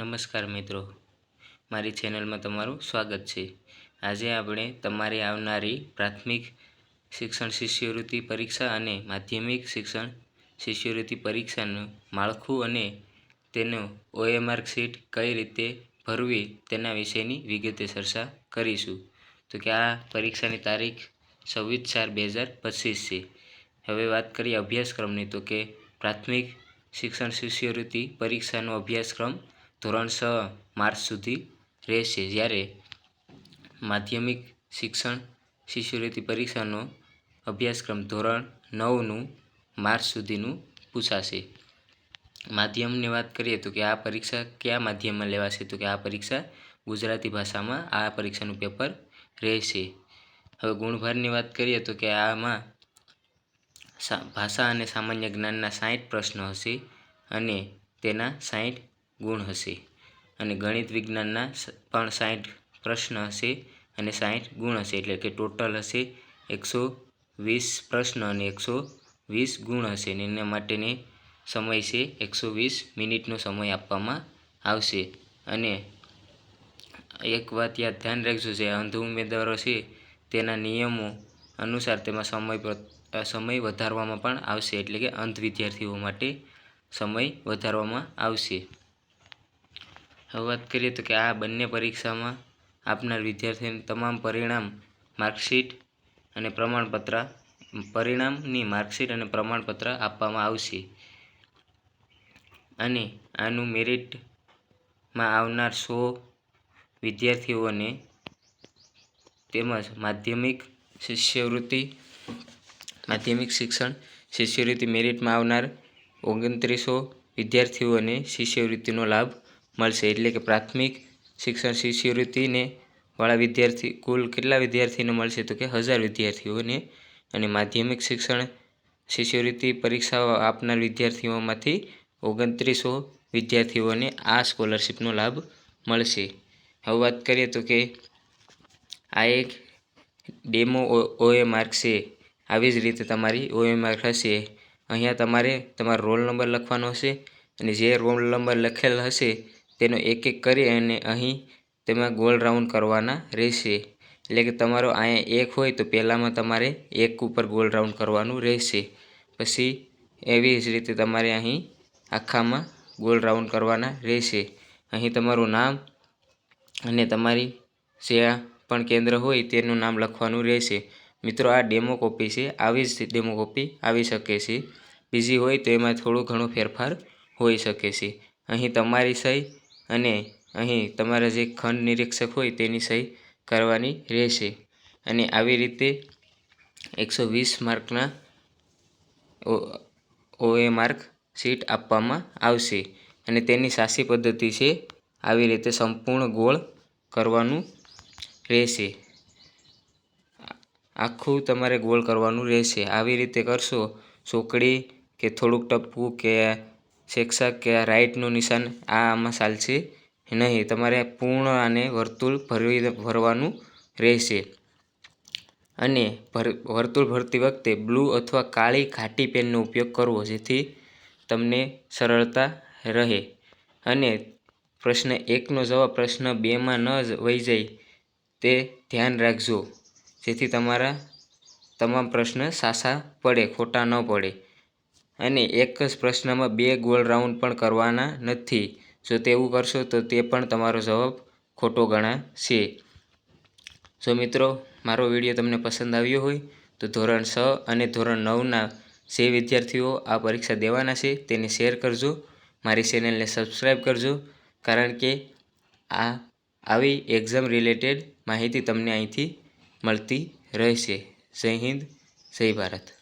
નમસ્કાર મિત્રો. મારી ચેનલમાં તમારું સ્વાગત છે. આજે આપણે તમારી આવનારી પ્રાથમિક શિક્ષણ શિષ્યવૃત્તિ પરીક્ષા અને માધ્યમિક શિક્ષણ શિષ્યવૃત્તિ પરીક્ષાનું માળખું અને તેનું ઓએ શીટ કઈ રીતે ભરવી તેના વિશેની વિગતે ચર્ચા કરીશું. તો કે આ પરીક્ષાની તારીખ છવ્વીસ ચાર બે હજાર પચીસ છે. હવે વાત કરીએ અભ્યાસક્રમની. તો કે પ્રાથમિક શિક્ષણ શિષ્યવૃત્તિ પરીક્ષાનો અભ્યાસક્રમ ધોરણ છ માર્ચ સુધી રહેશે. જ્યારે માધ્યમિક શિક્ષણ શિષ્યવૃત્તિ પરીક્ષાનો અભ્યાસક્રમ ધોરણ નવનું માર્ચ સુધીનું પૂછાશે. માધ્યમની વાત કરીએ તો કે આ પરીક્ષા કયા માધ્યમમાં લેવાશે? તો કે આ પરીક્ષા ગુજરાતી ભાષામાં આ પરીક્ષાનું પેપર રહેશે. હવે ગુણભારની વાત કરીએ તો કે આમાં ભાષા અને સામાન્ય જ્ઞાનના સાહીઠ પ્રશ્નો હશે અને તેના સાહીઠ ગુણ હશે અને ગણિત વિજ્ઞાનના પણ સાઠ પ્રશ્ન હશે અને સાઠ ગુણ હશે. એટલે કે ટોટલ હશે એકસો વીસ પ્રશ્ન અને એકસો વીસ ગુણ હશે અને એના માટેની સમય છે એકસો વીસ મિનિટનો સમય આપવામાં આવશે. અને એક વાત યાદ ધ્યાન રાખજો જે અંધ ઉમેદવારો છે તેના નિયમો અનુસાર તેમાં સમય સમય વધારવામાં પણ આવશે. એટલે કે અંધ વિદ્યાર્થીઓ માટે સમય વધારવામાં આવશે. વાત કરીએ તો કે આ બંને પરીક્ષામાં આપનાર વિદ્યાર્થીઓને તમામ પરિણામ માર્કશીટ અને પ્રમાણપત્ર, પરિણામની માર્કશીટ અને પ્રમાણપત્ર આપવામાં આવશે. અને આનું મેરિટમાં આવનાર સો વિદ્યાર્થીઓને તેમજ માધ્યમિક શિષ્યવૃત્તિ, માધ્યમિક શિક્ષણ શિષ્યવૃત્તિ મેરિટમાં આવનાર ઓગણત્રીસો વિદ્યાર્થીઓને શિષ્યવૃત્તિનો લાભ મળશે એટલે કે પ્રાથમિક શિક્ષણ શિષ્યવૃત્તિને વાળા વિદ્યાર્થી, કુલ કેટલા વિદ્યાર્થીને મળશે તો કે હજાર વિદ્યાર્થીઓને અને માધ્યમિક શિક્ષણ શિષ્યવૃત્તિ પરીક્ષાઓ આપનાર વિદ્યાર્થીઓમાંથી ઓગણત્રીસો વિદ્યાર્થીઓને આ સ્કોલરશિપનો લાભ મળશે. હવે વાત કરીએ તો કે આ એક ડેમો ઓએમાર્ક છે. આવી જ રીતે તમારી ઓએમાર્ક હશે. અહીંયા તમારે તમારો રોલ નંબર લખવાનો હશે અને જે રોલ નંબર લખેલ હશે તેનો એક એક કરી અને અહીં તેમાં ગોળ રાઉન્ડ કરવાના રહેશે. એટલે કે તમારો અહીંયા એક હોય તો પહેલાંમાં તમારે એક ઉપર ગોળ રાઉન્ડ કરવાનું રહેશે. પછી એવી જ રીતે તમારે અહીં આખામાં ગોળ રાઉન્ડ કરવાના રહેશે. અહીં તમારું નામ અને તમારી જ્યાં પણ કેન્દ્ર હોય તેનું નામ લખવાનું રહેશે. મિત્રો, આ ડેમો કોપી છે. આવી જ ડેમો કોપી આવી શકે છે. બીજી હોય તો એમાં થોડો ઘણો ફેરફાર હોઈ શકે છે. અહીં તમારી સહી અને અહીં તમારા જે ખંડ નિરીક્ષક હોય તેની સહી કરવાની રહેશે. અને આવી રીતે એકસો વીસ માર્કના ઓએ માર્ક શીટ આપવામાં આવશે. અને તેની સાસી પદ્ધતિ છે, આવી રીતે સંપૂર્ણ ગોળ કરવાનું રહેશે. આખું તમારે ગોળ કરવાનું રહેશે. આવી રીતે કરશો, ચોકડી કે થોડુંક ટપકું કે શિક્ષક કે રાઇટનું નિશાન આ આમાં ચાલશે નહીં. તમારે પૂર્ણ અને વર્તુળ ભરવી ભરવાનું રહેશે. અને ભર, વર્તુળ ભરતી વખતે બ્લુ અથવા કાળી ઘાટી પેનનો ઉપયોગ કરવો જેથી તમને સરળતા રહે. અને પ્રશ્ન એકનો જવાબ પ્રશ્ન બેમાં ન જ વહી જાય તે ધ્યાન રાખજો. જેથી તમારા તમામ પ્રશ્ન સાચા પડે, ખોટા ન પડે. અને એક જ પ્રશ્નમાં બે ગોલ રાઉન્ડ પણ કરવાના નથી. જો તેવું કરશો તો તે પણ તમારો જવાબ ખોટો ગણાશે. જો મિત્રો, મારો વીડિયો તમને પસંદ આવ્યો હોય તો ધોરણ છ અને ધોરણ નવના જે વિદ્યાર્થીઓ આ પરીક્ષા દેવાના છે તેને શેર કરજો. મારી ચેનલને સબસ્ક્રાઈબ કરજો, કારણ કે આ આવી એક્ઝામ રિલેટેડ માહિતી તમને અહીંથી મળતી રહેશે. જય હિન્દ, જય ભારત.